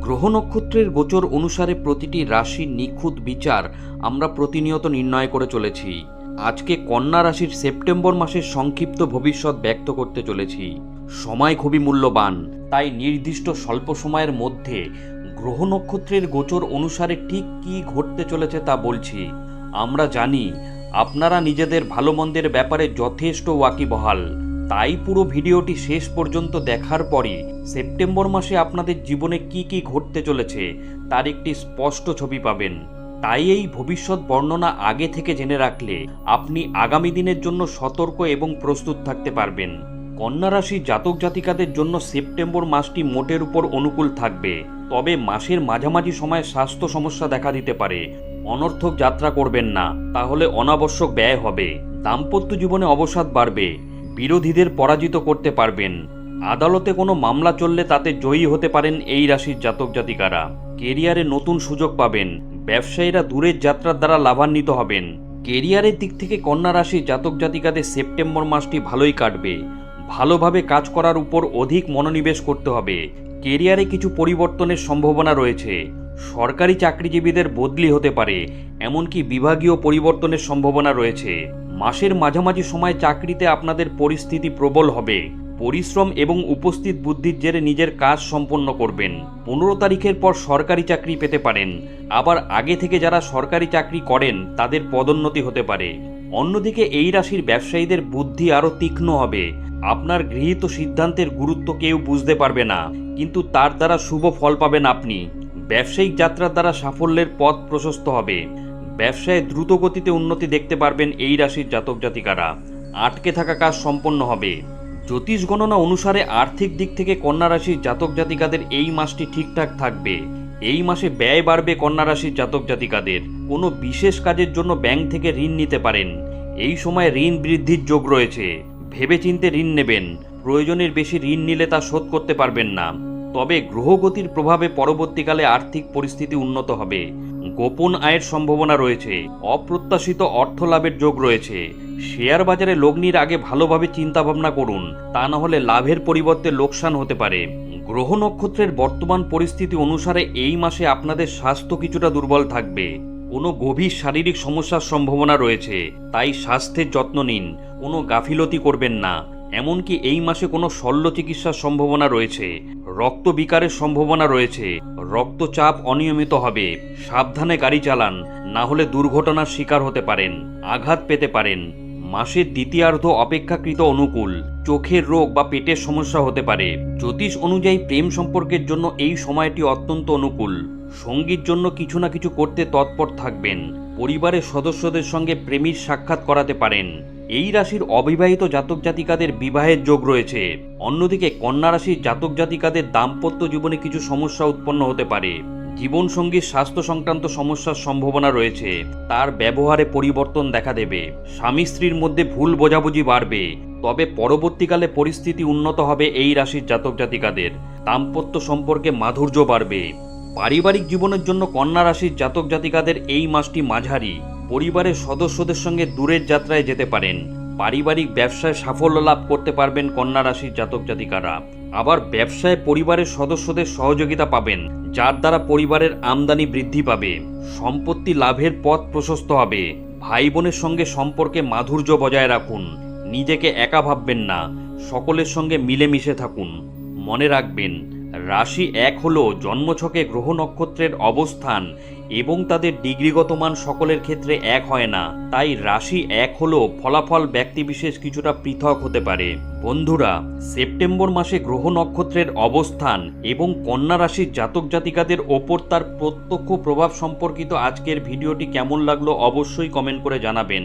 গ্রহ নক্ষত্রের গোচর অনুসারে প্রতিটি রাশির নিখুঁত বিচার আমরা প্রতিনিয়ত নির্ণয় করে চলেছি। আজকে কন্যা রাশির সেপ্টেম্বর মাসের সংক্ষিপ্ত ভবিষ্যৎ ব্যক্ত করতে চলেছি। সময় খুবই মূল্যবান, তাই নির্দিষ্ট স্বল্প সময়ের মধ্যে গ্রহ নক্ষত্রের গোচর অনুসারে ঠিক কী ঘটতে চলেছে তা বলছি। আমরা জানি, আপনারা নিজেদের ভালো মন্দের ব্যাপারে যথেষ্ট ওয়াকিবহাল। তাই পুরো ভিডিওটি শেষ পর্যন্ত দেখার পরই সেপ্টেম্বর মাসে আপনাদের জীবনে কি কি ঘটতে চলেছে তার একটি স্পষ্ট ছবি পাবেন। তাই এই ভবিষ্যৎ বর্ণনা আগে থেকে জেনে রাখলে আপনি আগামী দিনের জন্য সতর্ক এবং প্রস্তুত থাকতে পারবেন। কন্যা রাশি জাতক জাতিকাদের জন্য সেপ্টেম্বর মাসটি মোটের উপর অনুকূল থাকবে, তবে মাসের মাঝামাঝি সময়ে স্বাস্থ্য সমস্যা দেখা দিতে পারে। অনর্থক যাত্রা করবেন না, তাহলে অনাবশ্যক ব্যয় হবে। দাম্পত্য জীবনে অবসাদ বাড়বে। বিরোধীদের পরাজিত করতে পারবেন। আদালতে কোনো মামলা চললে তাতে জয়ী হতে পারেন এই রাশির জাতক জাতিকারা। কেরিয়ারে নতুন সুযোগ পাবেন। ব্যবসায়ীরা দূরের যাত্রার দ্বারা লাভান্বিত হবেন। কেরিয়ারের দিক থেকে কন্যা রাশির জাতক জাতিকাদের সেপ্টেম্বর মাসটি ভালোই কাটবে। ভালোভাবে কাজ করার উপর অধিক মনোনিবেশ করতে হবে। কেরিয়ারে কিছু পরিবর্তনের সম্ভাবনা রয়েছে। সরকারি চাকরিজীবীদের বদলি হতে পারে। এমনকি বিভাগীয় পরিবর্তনের সম্ভাবনা রয়েছে। মাসের মাঝামাঝি সময় চাকরিতে আপনাদের পরিস্থিতি প্রবল হবে। পরিশ্রম এবং উপস্থিত বুদ্ধির জেরে নিজের কাজ সম্পন্ন করবেন। পনেরো তারিখের পর সরকারি চাকরি পেতে পারেন। আবার আগে থেকে যারা সরকারি চাকরি করেন, তাদের পদোন্নতি হতে পারে। অন্যদিকে এই রাশির ব্যবসায়ীদের বুদ্ধি আরও তীক্ষ্ণ হবে। আপনার গৃহীত সিদ্ধান্তের গুরুত্ব কেউ বুঝতে পারবে না। কিন্তু তার দ্বারা শুভ ফল পাবেন আপনি। ব্যবসায়িক যাত্রার দ্বারা সাফল্যের পথ প্রশস্ত হবে। ব্যবসায় দ্রুত গতিতে উন্নতি দেখতে পারবেন এই রাশির জাতক জাতিকারা। আটকে থাকা কাজ সম্পন্ন হবে। জ্যোতিষ গণনা অনুসারে আর্থিক দিক থেকে কন্যা রাশির জাতক জাতিকাদের এই মাসটি ঠিকঠাক থাকবে। এই মাসে ব্যয় বাড়বে কন্যা রাশির জাতক জাতিকাদের। কোনো বিশেষ কাজের জন্য ব্যাংক থেকে ঋণ নিতে পারেন। এই সময় ঋণ বৃদ্ধির যোগ রয়েছে। ভেবেচিন্তে ঋণ নেবেন। প্রয়োজনের বেশি ঋণ নিলে তা শোধ করতে পারবেন না। তবে গ্রহগতির প্রভাবে পরবর্তীকালে আর্থিক পরিস্থিতি উন্নত হবে। গোপন আয়ের সম্ভাবনা রয়েছে। অপ্রত্যাশিত অর্থ লাভের যোগ রয়েছে। শেয়ার বাজারে লগ্নির আগে ভালোভাবে চিন্তাভাবনা করুন, তা না হলে লাভের পরিবর্তে লোকসান হতে পারে। গ্রহ নক্ষত্রের বর্তমান পরিস্থিতি অনুসারে এই মাসে আপনাদের স্বাস্থ্য কিছুটা দুর্বল থাকবে। কোনো গভীর শারীরিক সমস্যার সম্ভাবনা রয়েছে, তাই স্বাস্থ্যের যত্ন নিন। কোনো গাফিলতি করবেন না। এমনকি এই মাসে কোনো শল্য চিকিৎসার সম্ভাবনা রয়েছে, রক্ত বিকারের সম্ভাবনা রয়েছে, রক্তচাপ অনিয়মিত হবে, সাবধানে গাড়ি চালান, না হলে দুর্ঘটনার শিকার হতে পারেন, আঘাত পেতে পারেন। মাসের দ্বিতীয়ার্ধ অপেক্ষাকৃত অনুকূল, চোখের রোগ বা পেটের সমস্যা হতে পারে। জ্যোতিষ অনুযায়ী প্রেম সম্পর্কের জন্য এই সময়টি অত্যন্ত অনুকূল। সঙ্গীর জন্য কিছু না কিছু করতে তৎপর থাকবেন। পরিবারের সদস্যদের সঙ্গে প্রেমীর সাক্ষাৎ করাতে পারেন। এই রাশির অবিবাহিত জাতক জাতিকাদের বিবাহের যোগ রয়েছে। অন্যদিকে কন্যা রাশির জাতক জাতিকাদের দাম্পত্য জীবনে কিছু সমস্যা উৎপন্ন হতে পারে। জীবনসঙ্গীর স্বাস্থ্য সংক্রান্ত সমস্যার সম্ভাবনা রয়েছে। তার ব্যবহারে পরিবর্তন দেখা দেবে। স্বামী স্ত্রীর মধ্যে ভুল বোঝাবুঝি বাড়বে। তবে পরবর্তীকালে পরিস্থিতি উন্নত হবে এই রাশির জাতক জাতিকাদের। দাম্পত্য সম্পর্কে মাধুর্য বাড়বে। পারিবারিক জীবনের জন্য কন্যা রাশির জাতক জাতিকাদের এই মাসটি মাঝারি। পরিবারের সদস্যদের সঙ্গে দূরের যাত্রায় যেতে পারেন। পারিবারিক ব্যবসায় সাফল্য লাভ করতে পারবেন কন্যা রাশির জাতক জাতিকারা। আবার ব্যবসায় পরিবারের সদস্যদের সহযোগিতা পাবেন, যার দ্বারা পরিবারের আমদানি বৃদ্ধি পাবে। সম্পত্তি লাভের পথ প্রশস্ত হবে। ভাই বোনের সঙ্গে সম্পর্কে মাধুর্য বজায় রাখুন। নিজেকে একা ভাববেন না। সকলের সঙ্গে মিলেমিশে থাকুন। মনে রাখবেন রাশি এক হলো জন্মছকে গ্রহ নক্ষত্রের অবস্থান এবং তাদের ডিগ্রিগত মান সকলের ক্ষেত্রে এক হয় না। তাই রাশি এক হলো ফলাফল ব্যক্তিবিশেষ কিছুটা পৃথক হতে পারে। বন্ধুরা, সেপ্টেম্বর মাসে গ্রহ নক্ষত্রের অবস্থান এবং কন্যা রাশির জাতক জাতিকাদের ওপর তার প্রত্যক্ষ প্রভাব সম্পর্কিত আজকের ভিডিওটি কেমন লাগল অবশ্যই কমেন্ট করে জানাবেন।